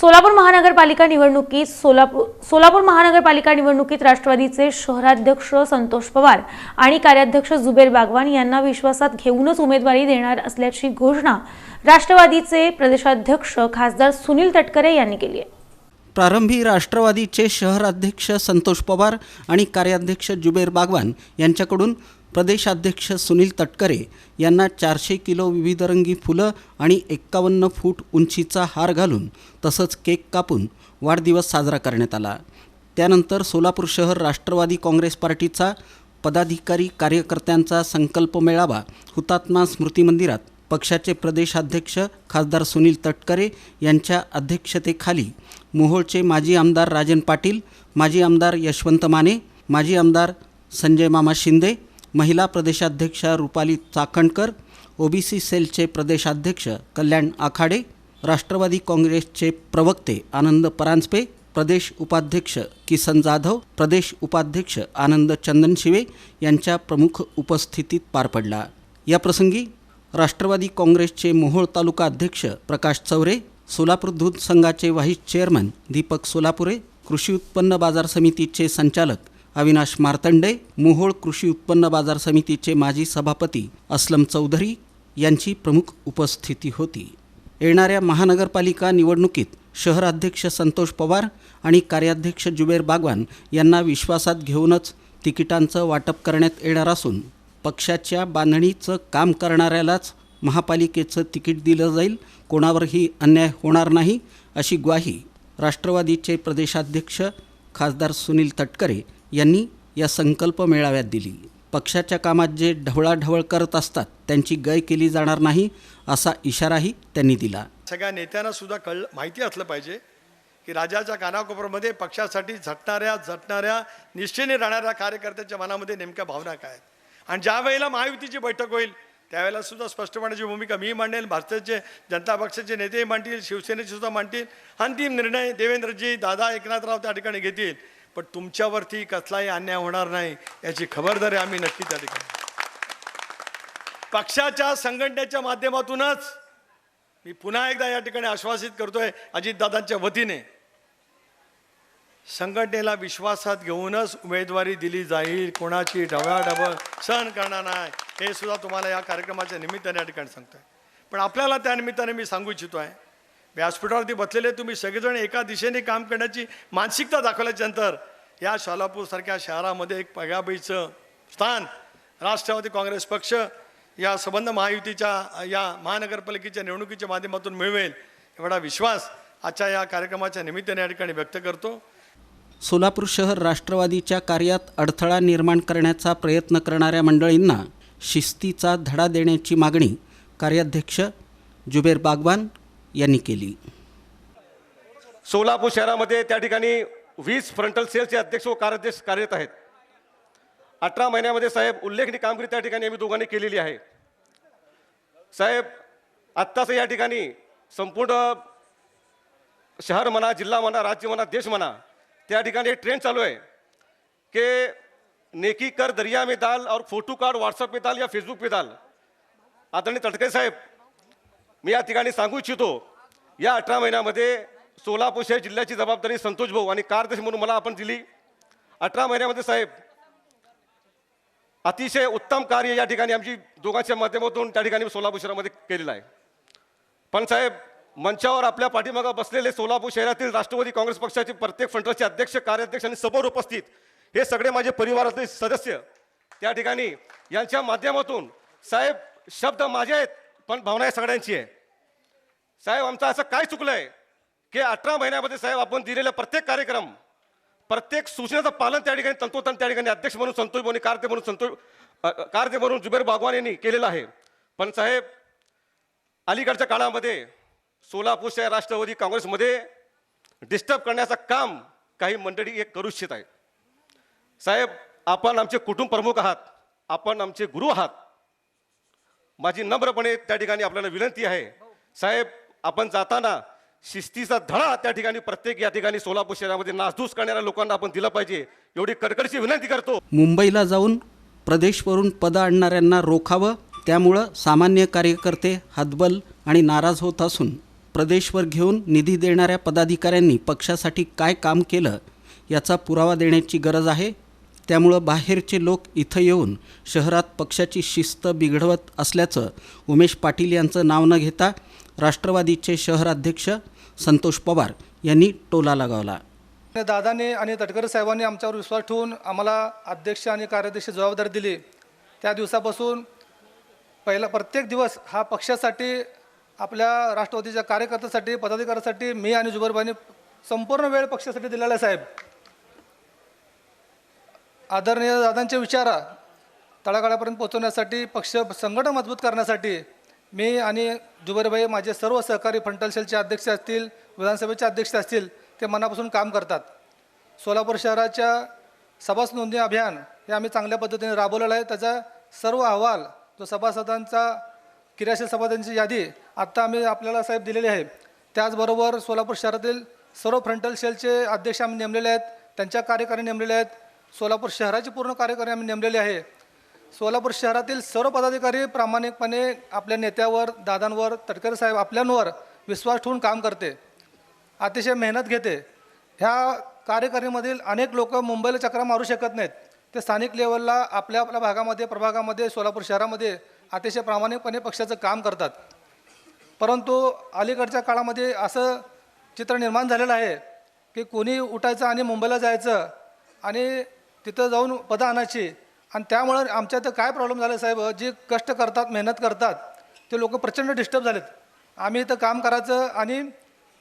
सोलापूर महानगरपालिका निवडणुकीत सोलापूर सोलापूर महानगरपालिका निवडणुकीत राष्ट्रवादीचे शहराध्यक्ष संतोष पवार आणि कार्याध्यक्ष जुबेर बागवान यांना विश्वासात घेऊनच उमेदवारी देणार असल्याची घोषणा राष्ट्रवादीचे प्रदेशाध्यक्ष खासदार सुनील तटकरे यांनी केली आहे. प्रारंभी राष्ट्रवादीचे शहराध्यक्ष संतोष पवार आणि कार्याध्यक्ष जुबेर बागवान यांच्याकडून प्रदेशाध्यक्ष सुनील तटकरे यांना चारशे किलो विविधरंगी फुलं आणि एक्कावन्न फूट उंचीचा हार घालून तसंच केक कापून वाढदिवस साजरा करण्यात आला. त्यानंतर सोलापूर शहर राष्ट्रवादी काँग्रेस पार्टीचा पदाधिकारी कार्यकर्त्यांचा संकल्प मेळावा हुतात्मा स्मृती मंदिरात पक्षाचे प्रदेशाध्यक्ष खासदार सुनील तटकरे यांच्या अध्यक्षतेखाली मोहोळचे माजी आमदार राजन पाटील माजी आमदार यशवंत माने माजी आमदार संजय मामा शिंदे महिला प्रदेशाध्यक्ष रुपाली चाकणकर ओबीसी सेलचे प्रदेशाध्यक्ष कल्याण आखाडे राष्ट्रवादी काँग्रेसचे प्रवक्ते आनंद परांजपे प्रदेश उपाध्यक्ष किसन जाधव प्रदेश उपाध्यक्ष आनंद चंदनशिवे यांच्या प्रमुख उपस्थितीत पार पडला. याप्रसंगी राष्ट्रवादी काँग्रेसचे मोहोळ तालुका अध्यक्ष प्रकाश चौरे सोलापूर दूध संघाचे व्हाईस चेअरमन दीपक सोलापुरे कृषी उत्पन्न बाजार समितीचे संचालक अविनाश मार्तंडे मोहोळ कृषी उत्पन्न बाजार समितीचे माजी सभापती अस्लम चौधरी यांची प्रमुख उपस्थिती होती. येणाऱ्या महानगरपालिका निवडणुकीत शहराध्यक्ष संतोष पवार आणि कार्याध्यक्ष जुबेर बागवान यांना विश्वासात घेऊनच तिकिटांचं वाटप करण्यात येणार असून पक्षाच्या बांधणीचं काम करणाऱ्यालाच महापालिकेचं तिकीट दिलं जाईल कोणावरही अन्याय होणार नाही अशी ग्वाही राष्ट्रवादीचे प्रदेशाध्यक्ष खासदार सुनील तटकरे यांनी या संकल्प मेळाव्यात दिली. पक्षाच्या कामात जे ढवळाढवळ करत असतात त्यांची गय केली जाणार नाही असा इशाराही त्यांनी दिला. सगळ्या नेत्यांना सुद्धा कळ माहिती असलं पाहिजे की राजाच्या कानाकोपरमध्ये पक्षासाठी झटणाऱ्या झटणाऱ्या निष्ठेने राहणाऱ्या कार्यकर्त्यांच्या मनामध्ये नेमक्या भावना काय आणि ज्या वेळेला महायुतीची बैठक होईल त्यावेळेला सुद्धा स्पष्टपणाची भूमिका मी मांडेल भारताचे जनता पक्षाचे नेतेही मांडतील शिवसेनेचे सुद्धा मांडतील अंतिम निर्णय देवेंद्रजी दादा एकनाथराव त्या ठिकाणी घेतील. पण तुमच्यावरती कसलाही अन्याय होणार नाही याची खबरदारी आम्ही नक्की त्या ठिकाणी पक्षाच्या संघटनेच्या माध्यमातूनच मी पुन्हा एकदा या ठिकाणी आश्वासित करतोय अजितदादांच्या वतीने संघटनेला विश्वासात घेऊनच उमेदवारी दिली जाईल कोणाची ढवळाढवळ सहन करणार नाही हे सुद्धा तुम्हाला या कार्यक्रमाच्या निमित्ताने या ठिकाणी सांगतोय. पण आपल्याला त्या निमित्ताने मी सांगू इच्छितो आहे व्यासपीठावरती बसलेले तुम्ही सगळेजण एका दिशेने काम करण्याची मानसिकता दाखवल्याच्या नंतर या सोलापूरसारख्या शहरामध्ये एक पगाबाईचं स्थान राष्ट्रवादी काँग्रेस पक्ष या संबंध महायुतीच्या या महानगरपालिकेच्या निवडणुकीच्या माध्यमातून मिळवेल एवढा विश्वास आजच्या या कार्यक्रमाच्या निमित्ताने या ठिकाणी व्यक्त करतो. सोलापूर शहर राष्ट्रवादीच्या कार्यात अडथळा निर्माण करण्याचा प्रयत्न करणाऱ्या मंडळींना शिस्तीचा धडा देण्याची मागणी कार्याध्यक्ष जुबेर बागवान यांनी केली. सोलापूर शहरामध्ये त्या ठिकाणी वीस फ्रंटल सेलचे अध्यक्ष व कार्याध्यक्ष कार्यरत आहेत. अठरा महिन्यामध्ये साहेब उल्लेखनीय कामगिरी त्या ठिकाणी आम्ही दोघांनी केलेली आहे. साहेब आत्ताच या ठिकाणी संपूर्ण शहर म्हणा जिल्हा म्हणा राज्य म्हणा देश म्हणा त्या ठिकाणी एक ट्रेंड चालू आहे की नेकी कर दरिया में दाल और फोटो कार्ड व्हॉट्सअप में दाल या फेसबुक पे दाल आदरणीय तटकरे साहेब मी या ठिकाणी सांगू इच्छितो या अठरा महिन्यामध्ये सोलापूर शहर जिल्ह्याची जबाबदारी संतोष भाऊ आणि कार्यदर्शी म्हणून मला आपण दिली. अठरा महिन्यामध्ये साहेब अतिशय उत्तम कार्य या ठिकाणी आमची दोघांच्या माध्यमातून त्या ठिकाणी सोलापूर शहरामध्ये केलेलं आहे. पण साहेब मंचावर आपल्या पाठीमागं बसलेले सोलापूर शहरातील राष्ट्रवादी काँग्रेस पक्षाचे प्रत्येक फंटरचे अध्यक्ष कार्याध्यक्ष आणि समोर उपस्थित हे सगळे माझे परिवारातले सदस्य त्या ठिकाणी यांच्या माध्यमातून साहेब शब्द माझे आहेत. पण भावना आहे सगळ्यांची आहे. साहेब आमचं असं काय चुकलं आहे की अठरा महिन्यामध्ये साहेब आपण दिलेला प्रत्येक कार्यक्रम प्रत्येक सूचनेचं पालन त्या ठिकाणी तंतोतंत त्या ठिकाणी अध्यक्ष म्हणून संतोष बोनी कार्य म्हणून संतोष अ, कार्य म्हणून जुबेर बागवान यांनी केलेलं आहे. पण साहेब अलीकडच्या काळामध्ये सोलापूर शहर राष्ट्रवादी काँग्रेसमध्ये डिस्टर्ब करण्याचं काम काही मंडळी एक करू इच्छित आहे साहेब आपण आमचे कुटुंब प्रमुख आहात आपण आमचे गुरु आहात. माझी नम्रपणे त्या ठिकाणी आपल्याला विनंती आहे. साहेब आपण जाताना शिस्तीचा धडा त्या ठिकाणी प्रत्येक या ठिकाणी सोलापूर शहरामध्ये नासधूस करणाऱ्या लोकांना आपण दिला पाहिजे. एवढी कडकडची विनंती करतो. मुंबईला जाऊन प्रदेशवरून पद आणणाऱ्यांना रोखावं त्यामुळं सामान्य कार्यकर्ते हतबल आणि नाराज होत असून प्रदेशवर घेऊन निधी देणाऱ्या पदाधिकाऱ्यांनी पक्षासाठी काय काम केलं याचा पुरावा देण्याची गरज आहे. त्यामुळं बाहेरचे लोक इथं येऊन शहरात पक्षाची शिस्त बिघडवत असल्याचं उमेश पाटील यांचं नाव न घेता राष्ट्रवादीचे शहराध्यक्ष संतोष पवार यांनी टोला लगावला. दादाने आणि तटकरे साहेबांनी आमच्यावर विश्वास ठेवून आम्हाला अध्यक्ष आणि कार्याध्यक्ष जबाबदारी दिली. त्या दिवसापासून पहिला प्रत्येक दिवस हा पक्षासाठी आपल्या राष्ट्रवादीच्या कार्यकर्त्यासाठी पदाधिकाऱ्यासाठी मी आणि जुबरबाईंनी संपूर्ण वेळ पक्षासाठी दिलेला आहे साहेब. आदरणीय दादांचे विचार तळागाळापर्यंत पोहोचवण्यासाठी पक्ष संघटन मजबूत करण्यासाठी मी आणि जुबेरभाई माझे सर्व सहकारी फंटल सेलचे अध्यक्ष असतील विधानसभेचे अध्यक्ष असतील ते मनापासून काम करतात. सोलापूर शहराच्या सभास नोंदणी अभियान हे आम्ही चांगल्या पद्धतीने राबवलेलं आहे. त्याचा सर्व अहवाल जो सभासदांचा क्रियाशील सभासदांची यादी आत्ता आम्ही आपल्याला साहेब दिलेली आहे. त्याचबरोबर सोलापूर शहरातील सर्व फ्रंटल सेलचे अध्यक्ष आम्ही नेमलेले आहेत. त्यांच्या कार्यकारी नेमलेले आहेत. सोलापूर शहराचे पूर्ण कार्यकारी आम्ही नेमलेले आहे. सोलापूर शहरातील सर्व पदाधिकारी प्रामाणिकपणे आपल्या नेत्यावर दादांवर तटकरे साहेब आपल्यांवर विश्वास ठेवून काम करते. अतिशय मेहनत घेते. ह्या कार्यकारीमधील अनेक लोक मुंबईला चक्रा मारू शकत नाहीत. ते स्थानिक लेवलला आपल्या आपल्या भागामध्ये प्रभागामध्ये सोलापूर शहरामध्ये अतिशय प्रामाणिकपणे पक्षाचं काम करतात. परंतु अलीकडच्या काळामध्ये असं चित्र निर्माण झालेलं आहे की कोणी उठायचं आणि मुंबईला जायचं आणि तिथं जाऊन पदं आणायची. आणि त्यामुळं आमच्या इथं काय प्रॉब्लेम झाले साहेब? जे कष्ट करतात मेहनत करतात ते लोक प्रचंड डिस्टर्ब झालेत. आम्ही इथं काम करायचं आणि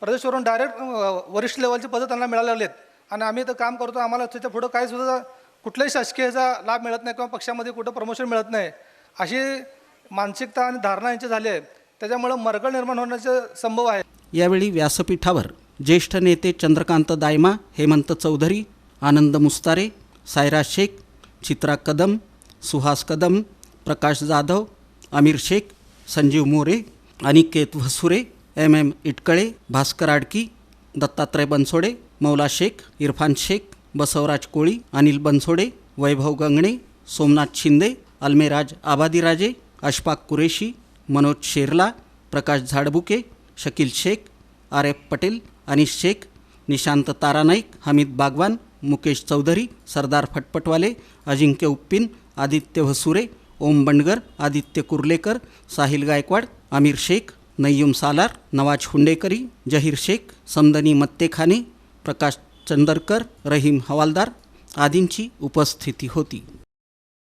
प्रदेशवरून डायरेक्ट वरिष्ठ लेवलचे पदं त्यांना मिळाले आहेत आणि आम्ही इथं काम करतो आम्हाला त्याच्या पुढं काही सुद्धा कुठल्याही शासकीयचा लाभ मिळत नाही किंवा पक्षामध्ये कुठं प्रमोशन मिळत नाही. अशी मानसिकता आणि धारणा यांची झाली आहे. त्याच्यामुळं मरगळ निर्माण होण्याचा संभव आहे. यावेळी व्यासपीठावर ज्येष्ठ नेते Chandrakant Dayma Hemant Chaudhari Anand Mustare Saira Shaikh Chitra Kadam Suhas Kadam Prakash Jadhav Aamir Shaikh Sanjeev More Aniket Bhasure M M Itkale Bhaskar Adki Dattatray Bansode Maula Shaikh Irfan Shaikh Basavaraj Koli Anil Bansode Vaibhav Gangane Somnath Shinde Almeraj Abadiraje Ashfaq Qureshi Manoj Sherla Prakash Zadbuke Shakeel Shaikh R F Patel Anish Shaikh Nishant Taranaik Hamid Bagwan Mukesh Chaudhari Sardar Phatphatwale Ajinkya Uppin Aditya Bhasure Om Bandgar Aditya Kurlekar Sahil Gaikwad Aamir Shaikh Nayyum Salar Nawaz Hundekari Zaheer Shaikh Samdani Mattekhane Prakash Chandarkar Rahim Hawaldar आदींची उपस्थिती होती.